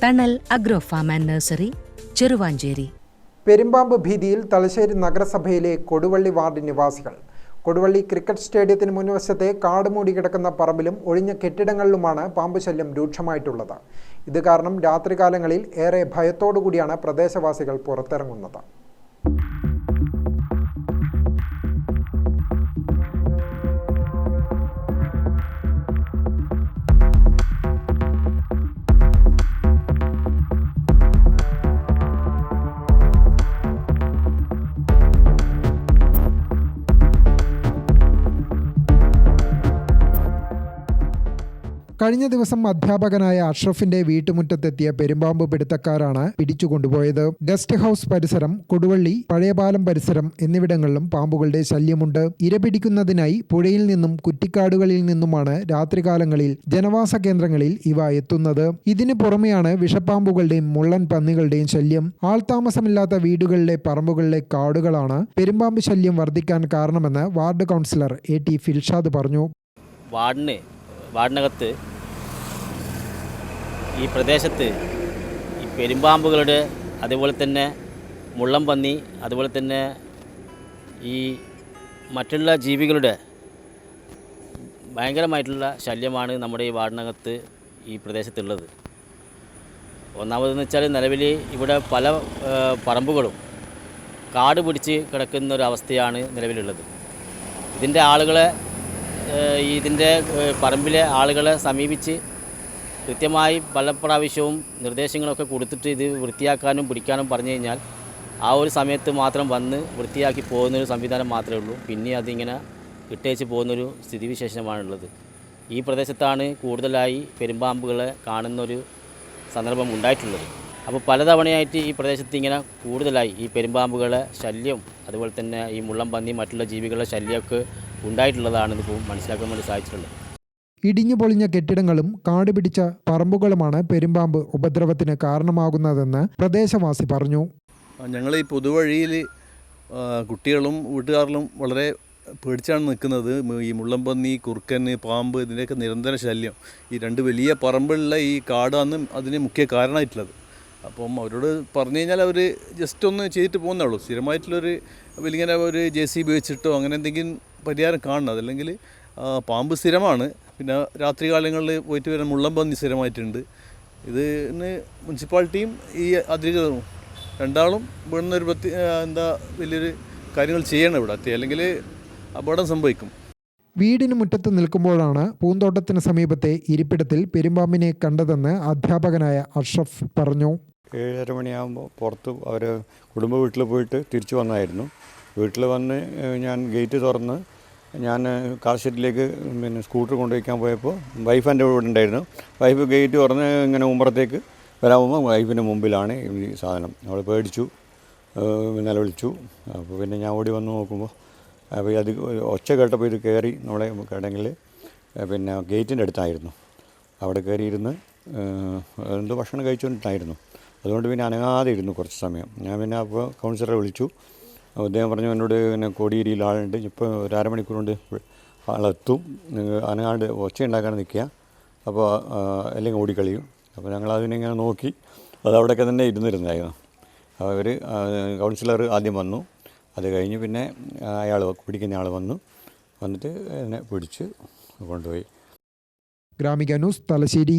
Thanal agro farm and nursery Cheruvanchery. പെരുമ്പാമ്പ് ഭീതിയിൽ തലശ്ശേരി നഗരസഭയിലെ Koduvally ward നിവാസികൾ. കൊടുവള്ളി ക്രിക്കറ്റ് സ്റ്റേഡിയത്തിന് മുൻവശത്തെ കാട് മൂടി കിടക്കുന്ന പറമ്പിലും ഒഴിഞ്ഞ കെട്ടിടങ്ങളിലുമാണ് പാമ്പ് ശല്യം രൂക്ഷമായിട്ടുള്ളത്. ഇത് കാരണം രാത്രികാലങ്ങളിൽ ഏറെ ഭയത്തോടു കൂടിയാണ് പ്രദേശവാസികൾ പുറത്തിറങ്ങുന്നത്. കഴിഞ്ഞ ദിവസം അധ്യാപകനായ അഷ്റഫിന്റെ വീട്ടുമുറ്റത്തെത്തിയ പെരുമ്പാമ്പ് പിടുത്തക്കാരാണ് പിടിച്ചുകൊണ്ടുപോയത് ഗസ്റ്റ് ഹൌസ് പരിസരം കൊടുവള്ളി പഴയപാലം പരിസരം എന്നിവിടങ്ങളിലും പാമ്പുകളുടെ ശല്യമുണ്ട്. ഇരപിടിക്കുന്നതിനായി പുഴയിൽ നിന്നും കുറ്റിക്കാടുകളിൽ നിന്നുമാണ് രാത്രികാലങ്ങളിൽ ജനവാസ കേന്ദ്രങ്ങളിൽ ഇവ എത്തുന്നത്. ഇതിനു പുറമെയാണ് വിഷപ്പാമ്പുകളുടെയും മുള്ളൻ പന്നികളുടെയും ശല്യം. ആൾതാമസമില്ലാത്ത വീടുകളിലെ പറമ്പുകളിലെ കാടുകളാണ് പെരുമ്പാമ്പ് ശല്യം വർദ്ധിക്കാൻ കാരണമെന്ന് ward councillor A T Filshad പറഞ്ഞു. വാർഡിന് വാർഡിനകത്ത് ഈ പ്രദേശത്ത് ഈ പെരുമ്പാമ്പുകളുടെ അതുപോലെ തന്നെ മുള്ളം പന്നി അതുപോലെ തന്നെ ഈ മറ്റുള്ള ജീവികളുടെ ഭയങ്കരമായിട്ടുള്ള ശല്യമാണ് നമ്മുടെ ഈ വാർഡിനകത്ത് ഈ പ്രദേശത്തുള്ളത്. ഒന്നാമതെന്ന് വെച്ചാൽ നിലവിൽ ഇവിടെ പല പറമ്പുകളും കാട് പിടിച്ച് കിടക്കുന്ന ഒരു അവസ്ഥയാണ് നിലവിലുള്ളത്. ഇതിന്റെ ആളുകളെ ഇതിന്റെ പറമ്പിലെ ആളുകളെ സമീപിച്ച് കൃത്യമായി പല പ്രാവശ്യവും നിർദ്ദേശങ്ങളൊക്കെ കൊടുത്തിട്ട് ഇത് വൃത്തിയാക്കാനും പിടിക്കാനും പറഞ്ഞു കഴിഞ്ഞാൽ ആ ഒരു സമയത്ത് മാത്രം വന്ന് വൃത്തിയാക്കി പോകുന്നൊരു സംവിധാനം മാത്രമേ ഉള്ളൂ. പിന്നെ അതിങ്ങനെ ഇട്ടേച്ച് പോകുന്നൊരു സ്ഥിതിവിശേഷമാണുള്ളത്. ഈ പ്രദേശത്താണ് കൂടുതലായി പെരുമ്പാമ്പുകളെ കാണുന്നൊരു സന്ദർഭം ഉണ്ടായിട്ടുള്ളത്. അപ്പോൾ പലതവണയായിട്ട് ഈ പ്രദേശത്ത് ഇങ്ങനെ കൂടുതലായി ഈ പെരുമ്പാമ്പുകളെ ശല്യം അതുപോലെ തന്നെ ഈ മുള്ളം പന്നി മറ്റുള്ള ജീവികളുടെ ശല്യമൊക്കെ ഉണ്ടായിട്ടുള്ളതാണ് ഇതിപ്പോൾ മനസ്സിലാക്കാൻ വേണ്ടി സാധിച്ചിട്ടുള്ളത്. ഇടിഞ്ഞു പൊളിഞ്ഞ കെട്ടിടങ്ങളും കാട് പിടിച്ച പറമ്പുകളുമാണ് പെരുമ്പാമ്പ് ഉപദ്രവത്തിന് കാരണമാകുന്നതെന്ന് പ്രദേശവാസി പറഞ്ഞു. ഞങ്ങൾ ഈ പൊതുവഴിയിൽ കുട്ടികളും വീട്ടുകാരിലും വളരെ പേടിച്ചാണ് നിൽക്കുന്നത്. ഈ മുള്ളംപന്നി കുറുക്കൻ പാമ്പ് ഇതിന്റെയൊക്കെ നിരന്തര ശല്യം. ഈ രണ്ട് വലിയ പറമ്പുള്ള ഈ കാടാണ് അതിന് മുഖ്യ കാരണമായിട്ടുള്ളത്. അപ്പം അവരോട് പറഞ്ഞു കഴിഞ്ഞാൽ അവർ ജസ്റ്റ് ഒന്ന് ചെയ്തിട്ട് പോകുന്നേ ഉള്ളൂ. സ്ഥിരമായിട്ടുള്ളൊരു വലിയ ഒരു ജെ സി ബി വെച്ചിട്ടോ അങ്ങനെ എന്തെങ്കിലും പരിഹാരം കാണണം. അതല്ലെങ്കിൽ പാമ്പ് സ്ഥിരമാണ്. പിന്നെ രാത്രി കാലങ്ങളിൽ പോയിട്ട് വരുന്ന മുള്ളമ്പന്നി സ്ഥിരമായിട്ടുണ്ട്. ഇതിന് മുനിസിപ്പാലിറ്റിയും ഈ അധികൃതരും രണ്ടാളും ഇവിടുന്ന് ഒരു പ്രത്യേക എന്താ വലിയൊരു കാര്യങ്ങൾ ചെയ്യണം ഇവിടെ. അല്ലെങ്കിൽ അപകടം സംഭവിക്കും. വീടിന് മുറ്റത്ത് നിൽക്കുമ്പോഴാണ് പൂന്തോട്ടത്തിന് സമീപത്തെ ഇരിപ്പിടത്തിൽ പെരുമ്പാമ്പിനെ കണ്ടതെന്ന് അധ്യാപകനായ അഷ്റഫ് പറഞ്ഞു. ഏഴര മണിയാകുമ്പോൾ പുറത്ത് അവർ കുടുംബ വീട്ടിൽ പോയിട്ട് തിരിച്ചു വന്നായിരുന്നു. വീട്ടിൽ വന്ന് ഞാൻ ഗേറ്റ് തുറന്ന് ഞാൻ കാർ ഷെഡിലേക്ക് പിന്നെ സ്കൂട്ടർ കൊണ്ടുവയ്ക്കാൻ പോയപ്പോൾ വൈഫ് എന്റെ കൂടെ ഉണ്ടായിരുന്നു. വൈഫ് ഗേറ്റ് തുറന്ന് ഇങ്ങനെ മുമ്പറത്തേക്ക് വരാൻ പോകുമ്പോൾ വൈഫിന്റെ മുമ്പിലാണ് ഈ സാധനം. അവൾ പേടിച്ചു നിലവിളിച്ചു. അപ്പോൾ പിന്നെ ഞാൻ ഓടി വന്ന് നോക്കുമ്പോൾ അപ്പോൾ അത് ഒച്ച കേട്ടപ്പോൾ ഇത് കയറി നമ്മളെ കിടങ്ങിൽ പിന്നെ ഗേറ്റിന്റെ അടുത്തായിരുന്നു. അവിടെ കയറിയിരുന്ന് എന്തോ ഭക്ഷണം കഴിച്ചുകൊണ്ടിട്ടായിരുന്നു. അതുകൊണ്ട് പിന്നെ അനങ്ങാതെ ഇരുന്നു കുറച്ച് സമയം. ഞാൻ പിന്നെ അപ്പോൾ കൗൺസിലറെ വിളിച്ചു. അദ്ദേഹം പറഞ്ഞു എന്നോട് പിന്നെ കോടിയേരിയിൽ ആളുണ്ട്. ഇപ്പോൾ ഒരു അരമണിക്കൂർ കൊണ്ട് ആളെത്തും. നിങ്ങൾ അനങ്ങാണ്ട് ഒച്ച ഉണ്ടാക്കാൻ നിൽക്കുക. അപ്പോൾ അല്ലെങ്കിൽ ഓടിക്കളിയും. അപ്പോൾ ഞങ്ങൾ അതിനിങ്ങനെ നോക്കി. അത് അവിടെയൊക്കെ തന്നെ ഇരുന്നിരുന്നായിരുന്നു. അവർ കൗൺസിലർ ആദ്യം വന്നു. അത് കഴിഞ്ഞ് പിന്നെ അയാൾ പിടിക്കുന്ന ആൾ വന്നു. വന്നിട്ട് എന്നെ പിടിച്ച് കൊണ്ടുപോയി. Gramika news Thalassery.